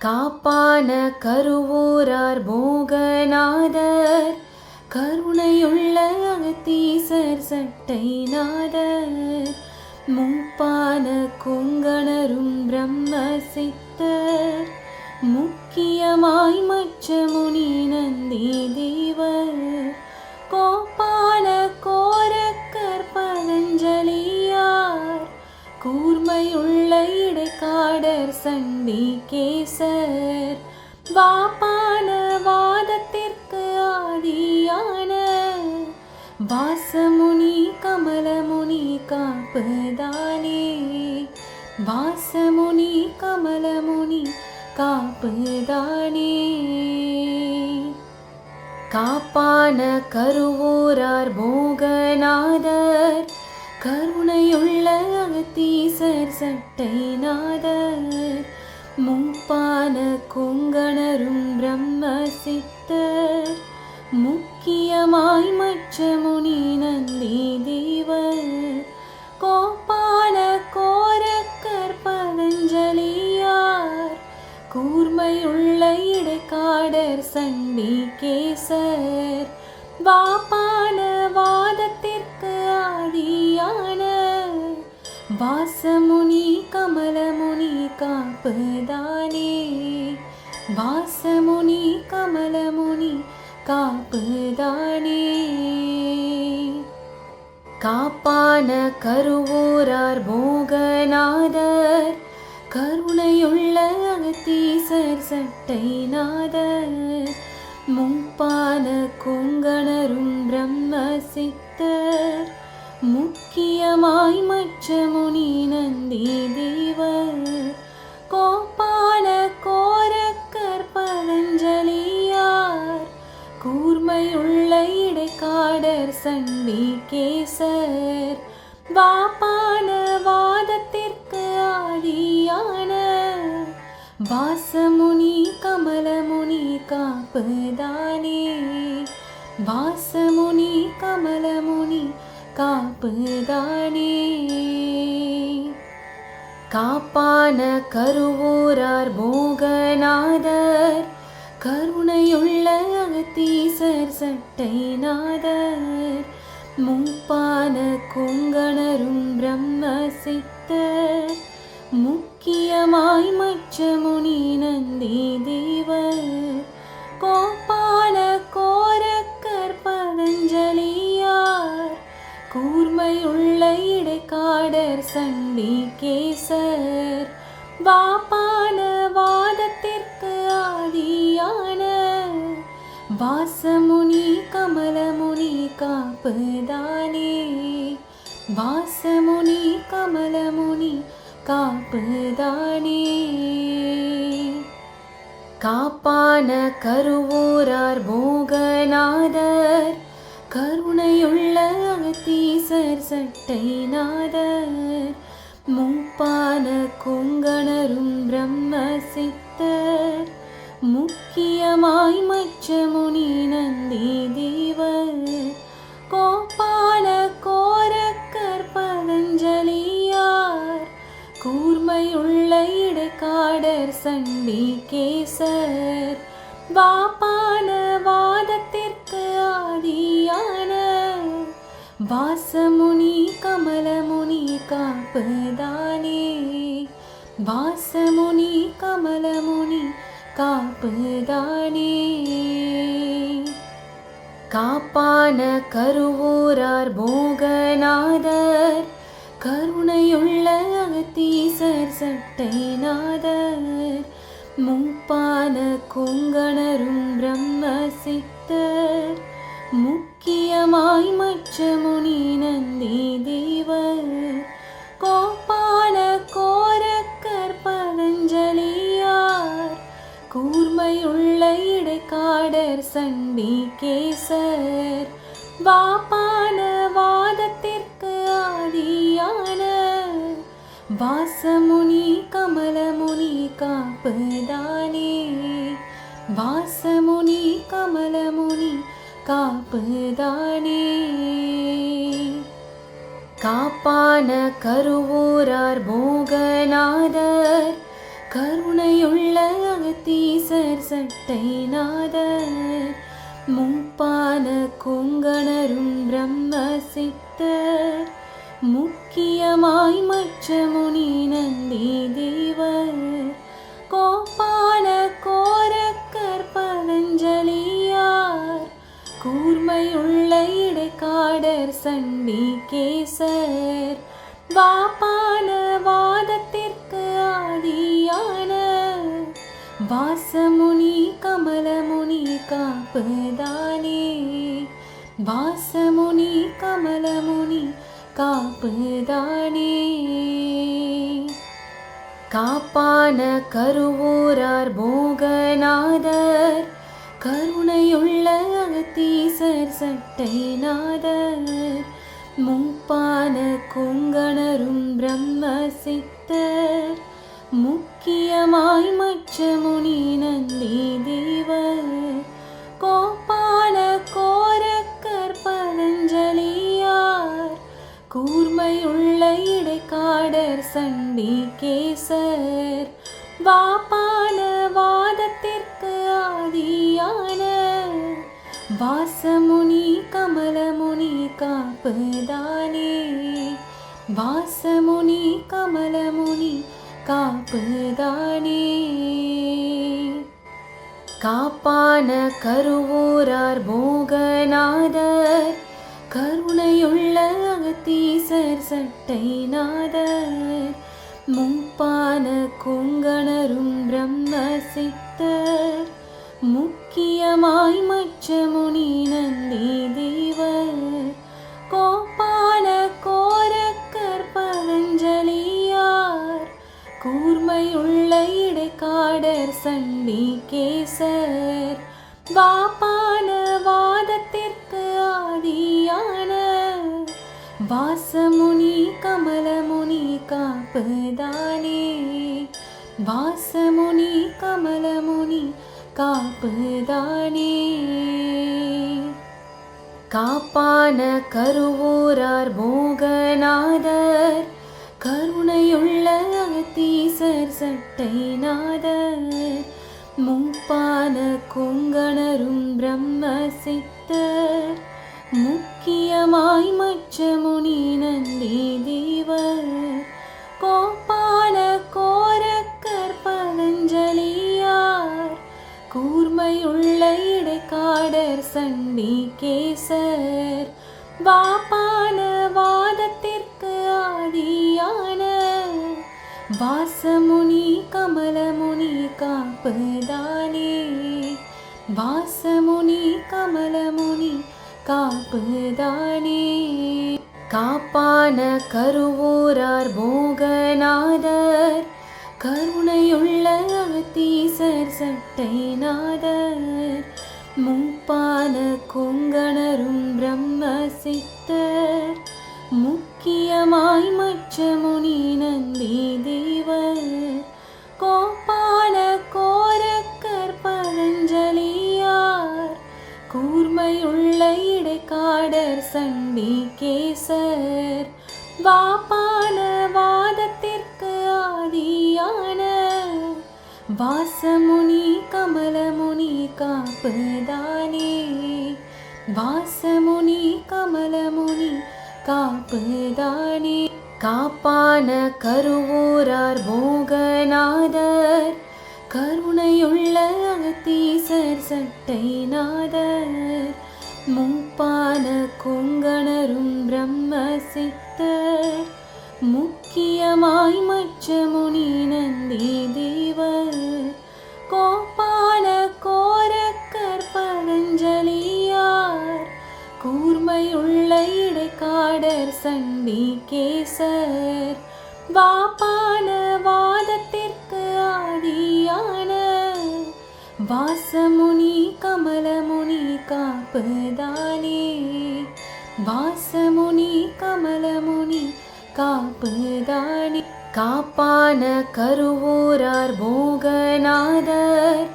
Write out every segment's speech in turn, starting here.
காப்பான கருவூரார் போகநாதர் கருணையுள்ள அகத்தீசர் சட்டை நாதர் முப்பான கொங்கணரும் பிரம்ம சித்தர் முக்கியமாய் மற்ற முனி நந்தி தேவர் கோப்பா இடைக்காடர் சண்டி கேசர் வாப்பான வாதத்திற்கு ஆதியான. வாசமுனி கமலமுனி காப்புதானே. வாசமுனி கமலமுனி காப்புதானே. காப்பான கருவூரார் போகநாதர் கருணையுள்ள அகத்தீசர் சட்டை நாதர் முப்பான கொங்கணரும் பிரம்ம சித்தர் முக்கியமாய் மற்ற முனி நந்தி தேவர் கோப்பான கோரக்கர் பதஞ்சலியார் கூர்மையுள்ள இடைக்காடர் சண்டி கேசர் வாப்பான காப்புதானே? வாசமுனி கமலமுனி காப்புதானே? காப்பான கருவூரார் போகநாதர் கருணையுள்ள அகத்தீசர் சட்டை நாதர் முப்பான கொங்கணரும் பிரம்ம சித்தர் முக்கியமாய் மற்ற முனி நந்தி தேவர் கோபால கோரக்கர் பதஞ்சலியார் கூர்மையுள்ள இடைக்காடர் சண்டி கேசர் வாப்பான வாதத்திற்கு ஆதியான வாசமுனி கமலமுனி காப்புதானே. வாசமுனி கமலமுனி காப்புதானே. காப்பான கருவூரார் மோகநாதர் கருணையுள்ள அகத்தீசர் சட்டை நாதர். முப்பான கொங்கணரும் பிரம்ம சித்தர் முக்கியமாய் மச்ச முனி நந்தி தேவர். கோப்பான கூர்மையுள்ள இடைக்காடர் சண்டி கேசர் வாப்பான வாதத்திற்கு ஆதியான. வாசமுனி கமலமுனி காப்புதானே. வாசமுனி கமலமுனி காப்புதானே. காப்பான கருவூரார் போகநாதர். கருணையுள்ள அகத்தீசர் சட்டை நாதர் மூப்பான கொங்கணரும் பிரம்ம சித்தர் முக்கியமாய் மச்ச முனி நந்தி தேவர் கோப்பான கோரக்கர் பதஞ்சலியார் கூர்மையுள்ள இடைக்காடர் சண்டி கேசர் வாப்பான வாதத்திற்கு ஆதியான வாசமுனி கமலமுனி காப்புதானே. வாசமுனி கமலமுனி காப்புதானே. காப்பான கருவூரார் போகநாதர். கருணையுள்ள அகத்தீசர் சட்டைநாதர். மூப்பான கொங்கணரும் பிரம்ம சித்தர் முக்கியமாய் மற்ற முனி நந்தி தேவர். கோப்பான கோரக்கர் பதஞ்சலியார். கூர்மையுள்ள இடைக்காடர் சண்டி கேசர். வாப்பான வாதத்திற்கு ஆதியான. வாசமுனி கமலமுனி காப்புதானே. வாசமுனி கமலமுனி காப்புதானே? காப்பான கருவூரார் போகநாதர் கருணையுள்ள அகத்தீசர் சட்டை நாதர் முப்பான கொங்கணரும் பிரம்ம சித்தர் முக்கியமாய் மற்ற முனி நந்தி தேவர் கோப்பான கோரக்கர் பதஞ்சலி கூர்மையுள்ள இடைக்காடர் சன்னி கேசர் வாப்பான வாதத்திற்கு ஆதியான. வாசமுனி கமலமுனி காப்புதானே. வாசமுனி கமலமுனி காப்புதானே. காப்பான கருவூரார் போகநாதர். கருணையுள்ள அகத்தீசர் சட்டை நாதர் முப்பான கொங்கணரும் பிரம்ம சித்தர் முக்கியமாய் மற்ற முனி நந்தி தேவர் காப்புதானே வாசமுனி கமலமுனி காப்புதானே காப்பான கருவூரார் மோகநாதர் கருணையுள்ள அகத்தீசர் சட்டை நாதர் முப்பான குங்கணரும் பிரம்ம சித்தர் முக்கியமாய் மற்ற முனி நந்தி தேவர் இடைக்காடர் சண்டி கேசர் வாப்பான வாதத்திற்கு ஆதியான வாசமுனி கமலமுனி காப்புதானே வாசமுனி கமலமுனி காப்புதானே. காப்பான கருவூரார் மோகநாதர் அகத்தீசர் சட்டை நாதர் முப்பான கொங்கணரும் பிரம்ம சித்தர். முக்கியமாய் மற்ற முனி நந்தி தேவர் கோப்பான கோரக்கர் பதஞ்சலியார். கூர்மையுள்ள இடைக்காடர் சண்டி கேசர் வாப்பான வாதத்திற்கு ஆதியான வாசமுனி கமலமுனி காப்புதானே வாசமுனி கமலமுனி காப்புதானே காப்பான கருவூரார் போகநாதர். கருணையுள்ள அகத்தீசர் சட்டை நாதர் முப்பான கொங்கணரும் பிரம்ம சித்தர் முக்கியமாய் மற்ற முனி நந்தி தேவர். கோப்பான கோரக்கர் பதஞ்சலியார் கூர்மையுள்ள இடைக்காடர் சண்டி கேசர். வாப்பான வாதத்திற்கு ஆதியான. வாசமுனி கமலமுனி காப்புதானே. வாசமுனி கமலமுனி காப்புதானே. காப்பான கருவூரார் போகநாதர் கருணையுள்ள அகத்தீசர் சட்டை நாதர். முப்பான கொங்கணரும் பிரம்ம சித்தர் முக்கியமாய் மற்ற முனி நந்தி தேவர். கோப்ப கூர்மையுள்ள இடைக்காடர் சண்டி கேசர் வாப்பான வாதத்திற்கு ஆதியான வாசமுனி கமலமுனி காப்புதானே. வாசமுனி கமலமுனி காப்புதானே. காப்பான கருவூரார் போகநாதர்.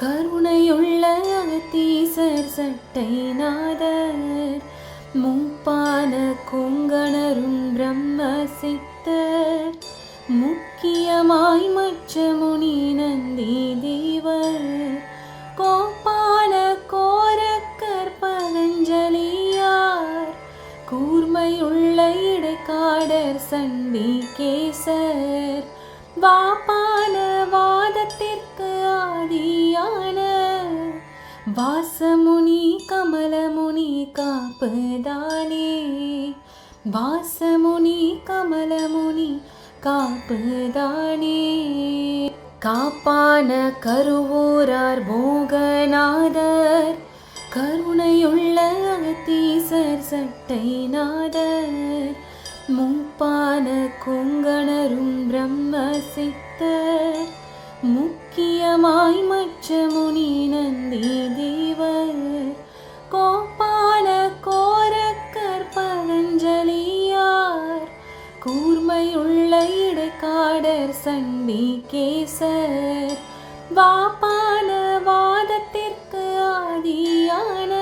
கருணையுள்ள அகத்தீசர் சட்டை நாதர். முப்பான கொங்கணரும் பிரம்ம சித்தர் முக்கியமாய் மற்ற முனி நந்தி தேவர். கோப்பான கோரக்கர் பதஞ்சலியார். கூர்மையுள்ள இடைக்காடர் சண்டி கேசர். காப்புதானே? வாசமுனி கமலமுனி காப்புதானே? காப்பான கருவூரார் போகநாதர் கருணையுள்ள அகத்தீசர் சட்டைநாதர் முப்பான கொங்கணரும் பிரம்ம சித்தர் முக்கியமாய் மற்ற முனி காடர் சண்டி கேசர். வாப்பான வாதத்திற்கு ஆதியான.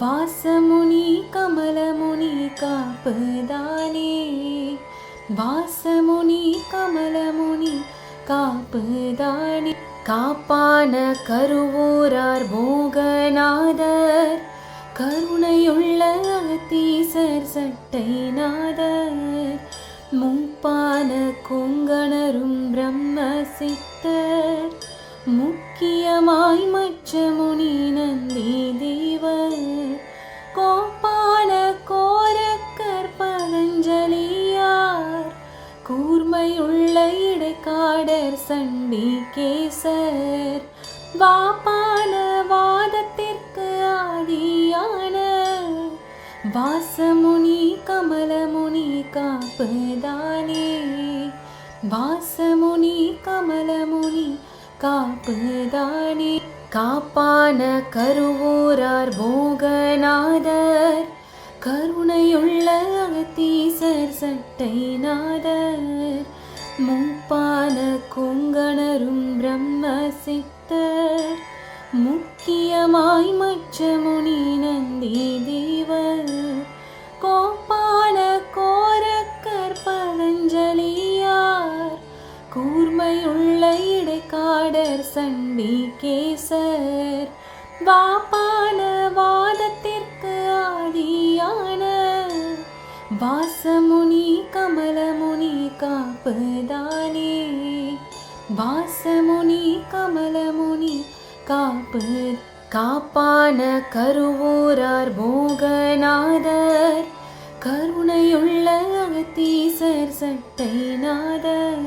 வாசமுனி கமலமுனி காப்புதானே. வாசமுனி கமலமுனி காப்புதானே. காப்பான கருவூரார் மோகநாதர் கருணையுள்ள தீசர் சட்டை நாதர். மூப்பான கொங்கணரும் பிரம்ம சித்தர் முக்கியமாய் மற்ற முனி நந்தி தேவர் கோப்பான கோரக்கர் பதஞ்சலியார் கூர்மையுள்ள இடைக்காடர் சண்டி கேசர் வாப்பான வாதத்திற்கு ஆதியார் வாசமுனி கமலமுனி காப்புதானே? வாசமுனி கமலமுனி காப்புதானே? காப்பான கருவூரார் போகநாதர் கருணையுள்ள அகத்தீசர் சட்டைநாதர் முப்பான கொங்கணரும் பிரம்ம சித்தர் முக்கியமாய் மச்ச முனி நந்தி தேவர். கோப்பான கோரக்கர் பதஞ்சலியார் கூர்மையுள்ள இடைக்காடர் சண்டி கேசர். வாப்பான வாதத்திற்கு ஆதியான. வாசமுனி கமலமுனி காப்புதானே. வாசமுனி கமலமுனி காப்பு காப்பான கருவூரார் மோகநாதர் கருணையுள்ள அகத்தீசர் சட்டைநாதர்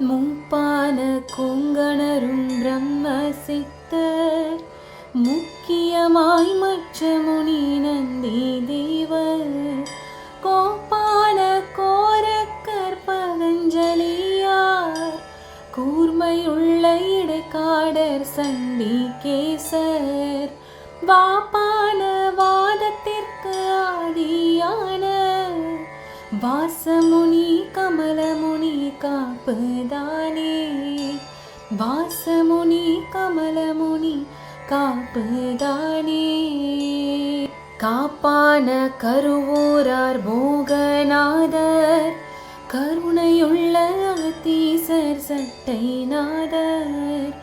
முப்பான கொங்கணரும் பிரம்ம சித்தர் முக்கியமாய் மற்ற முனி நந்தி தேவர் கோப்பான கோரக்கர் பதஞ்சலியார் கூர்மையுள்ள இடைக்காடர் சண்டி கேசர். வாப்பான வாதத்திற்கு ஆதியான வாசமுனி கமலமுனி காப்புதானே. வாசமுனி கமலமுனி காப்புதானே. காப்பான கருவூரார் போகநாதர். கருணையுள்ள சத்தீசர் சட்டை நாதர்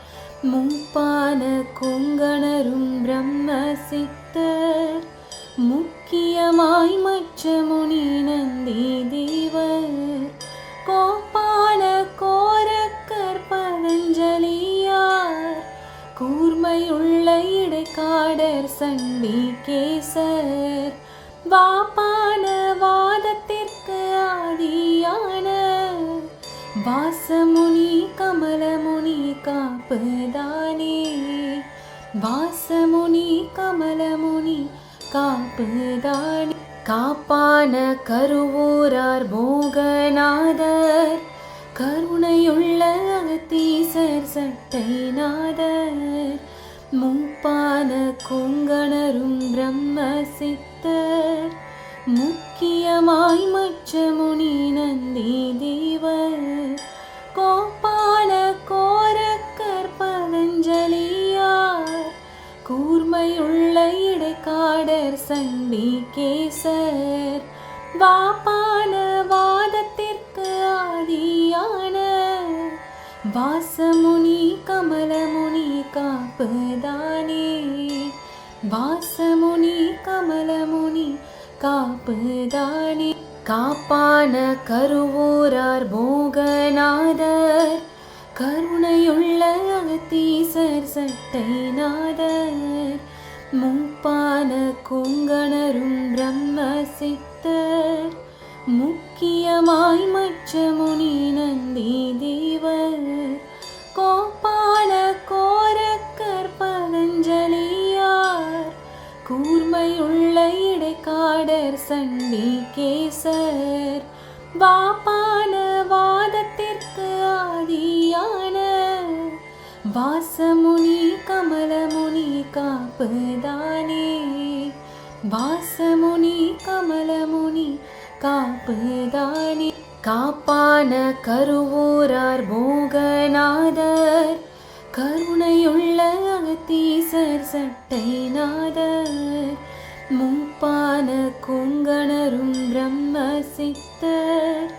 முப்பான கொங்கணரும் பிரம்ம சித்தர். முக்கியமாய் மற்ற முனி நந்தி தேவர். கோப்பான கோரக்கர் பதஞ்சலியார். கூர்மையுள்ள இடைக்காடர் சண்டி கேசர். வாப்பா வாசமுனி கமலமுனி காப்புதானே? வாசமுனி கமலமுனி காப்புதானே? காப்பான கருவூரார் போகநாதர் கருணையுள்ள அகத்தீசர் சட்டைநாதர் முப்பான கொங்கணரும் பிரம்ம சித்தர் முக்கியமாய் மற்ற முனி நந்தி தேவர் கோபால கோர கற்பதஞ்சலியார் கூர்மையுள்ள இடைக்காடர் சண்டி கேசர் வாப்பான வாதத்திற்கு ஆதியான வாசமுனி கமலமுனி காப்புதானே வாசமுனி கமலமுனி காப்புதானே. காப்பான கருவூரார் போகநாதர் கருணையுள்ள அகத்தீசர் சட்டைநாதர் முப்பான கொங்கணரும் பிரம்ம சித்தர் முக்கியமாய் மற்ற முனி நந்தி தேவர். இடைக்காடர் சண்டி கேசர் வாப்பான வாதத்திற்கு ஆதியான வாசமுனி கமலமுனி காப்புதானே வாசமுனி கமலமுனி காப்புதானே. காப்பான கருவூரார் போகநாதர் கருணையுள்ள அகத்தீசர் சட்டைநாதர் முப்பான கொங்கணரும் பிரம்ம சித்தர்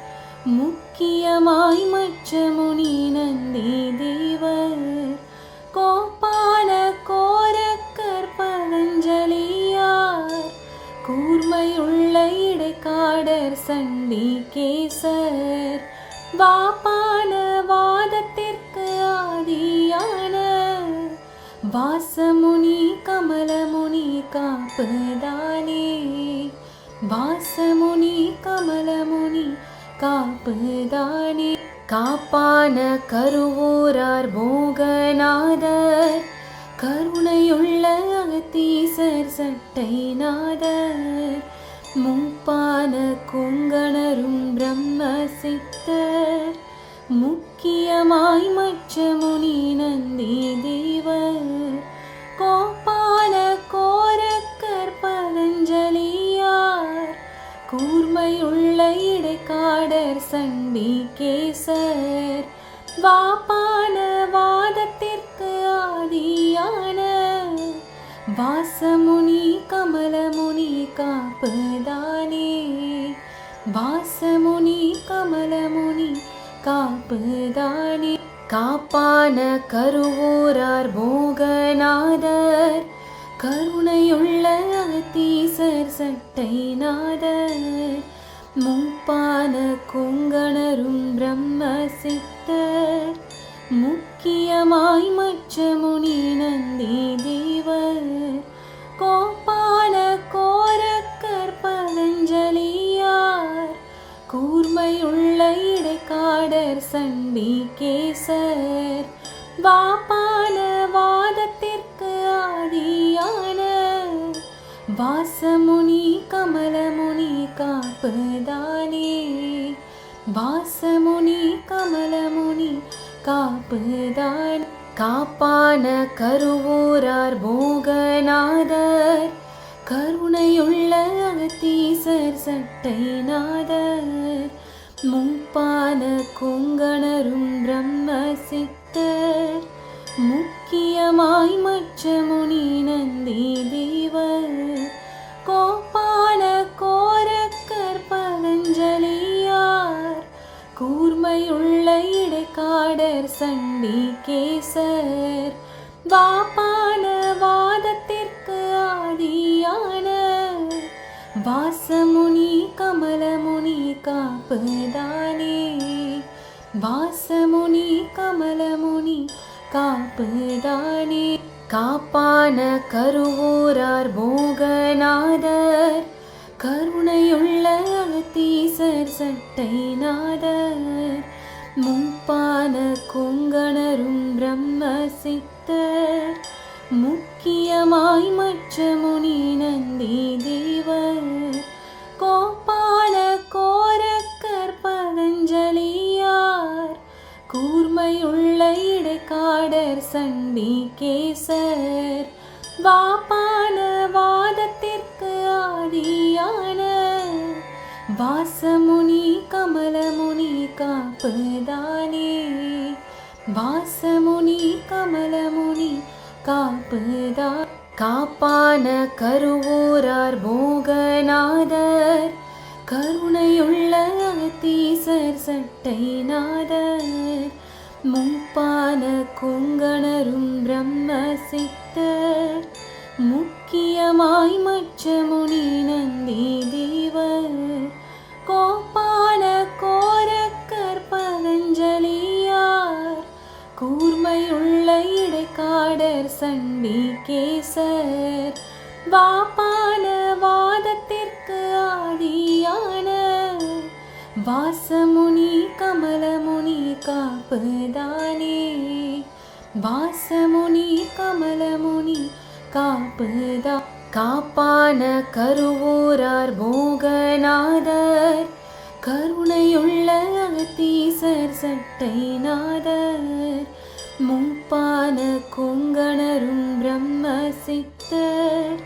முக்கியமாய் மற்ற முனி நந்தி தேவர். கோப்பான கோரக்கர் பதஞ்சலியார் கூர்மையுள்ள இடைக்காடர் சண்டி கேசர். வாப்பான வாதத்திற்கு ஆதியார். வாசமுனி கமலமுனி காப்புதானே? வாசமுனி கமலமுனி காப்புதானே? காப்பான கருவூரார் போகநாதர் கருணையுள்ள அகத்தீசர் சட்டைநாதர் முப்பான கொங்கணரும் பிரம்ம சித்தர் முக்கியமாய் மற்ற முனி நந்தி தேவர் கோப்பான கோரக்கர் பதஞ்சலியார் கூர்மையுள்ள இடைக்காடர் சண்டி கேசர் வாப்பான வாதத்திற்கு ஆதியான வாசமுனி கமலமுனி காப்புதானே வாசமுனி கமலமுனி காப்புதானே? காப்பான கருவூரார் போகநாதர் கருணையுள்ள அகத்தீசர் சட்டைநாதர் முப்பான கொங்கணரும் பிரம்ம சித்தர் முக்கியமாய் மற்ற முனி நந்தி தேவர். இடைக்காடர் சண்டி கேசர் வாப்பான வாதத்திற்கு ஆதியான வாசமுனி கமலமுனி காப்புதானே வாசமுனி கமலமுனி காப்புதான் காப்பான கருவூரார் போகநாதர் கருணையுள்ள அகத்தீசர் சட்டைநாதர் முப்பான கொங்கணரும் பிரம்ம சித்தர் முக்கியமாய் மற்ற முனி நந்தி தேவர். கோப்பான கோரக்கர் பதஞ்சலியார். கூர்மையுள்ள இடைக்காடர் சண்டி கேசர். வாப்பான வாதத்திற்கு ஆதியான வாசமுனி கமலமுனி காப்புதானே? வாசமுனி கமலமுனி காப்புதானே? காப்பான கருவூரார் போகநாதர் கருணையுள்ள அகத்தீசர் சட்டைநாதர் முப்பான கொங்கணரும் பிரம்ம சித்தர் முக்கியமாய் மற்ற முனி நந்தி தேவர் கோப்பான கோரக்கர் பதஞ்சலியார் கூர்மையுள்ள இடைக்காடர் சண்டி கேசர் வாப்பான வாதத்திற்கு ஆதியான வாசமுனி கமலமுனி காப்புதானே வாசமுனி கமலமுனி காப்புதா? காப்பான கருவூரார் போகநாதர் கருணையுள்ள அகத்தீசர் சட்டைநாதர் முப்பான கொங்கணரும் பிரம்ம சித்தர் முக்கியமாய் மச்ச முனி நந்தி தேவர் கோப்பான கோரக்கர் இடைக்காடர் கேசர் வாப்பான வாதத்திற்கு ஆதியான வாசமுனி கமலமுனி காப்புதானே. வாசமுனி கமலமுனி காப்புதா காப்பான கருவூரார் போகநாதர் கருணையுள்ள அகத்தீசர் சட்டைநாதர் முப்பான கொங்கணரும் பிரம்ம சித்தர்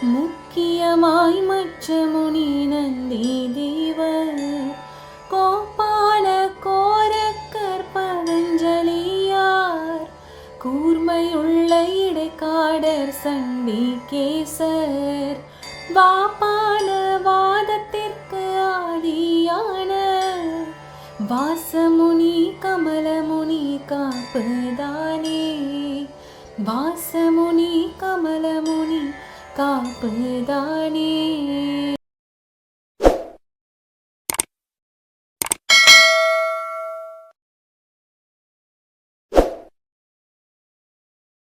முக்கியமாய் மற்ற முனி நந்தி தேவர். கோப்பான கோரக்கர் பதஞ்சலியார். கூர்மையுள்ள இடைக்காடர் சண்டி கேசர் बसमुनि कमलमुनि कापदाे बासमुनि कमलमुनि कापदाे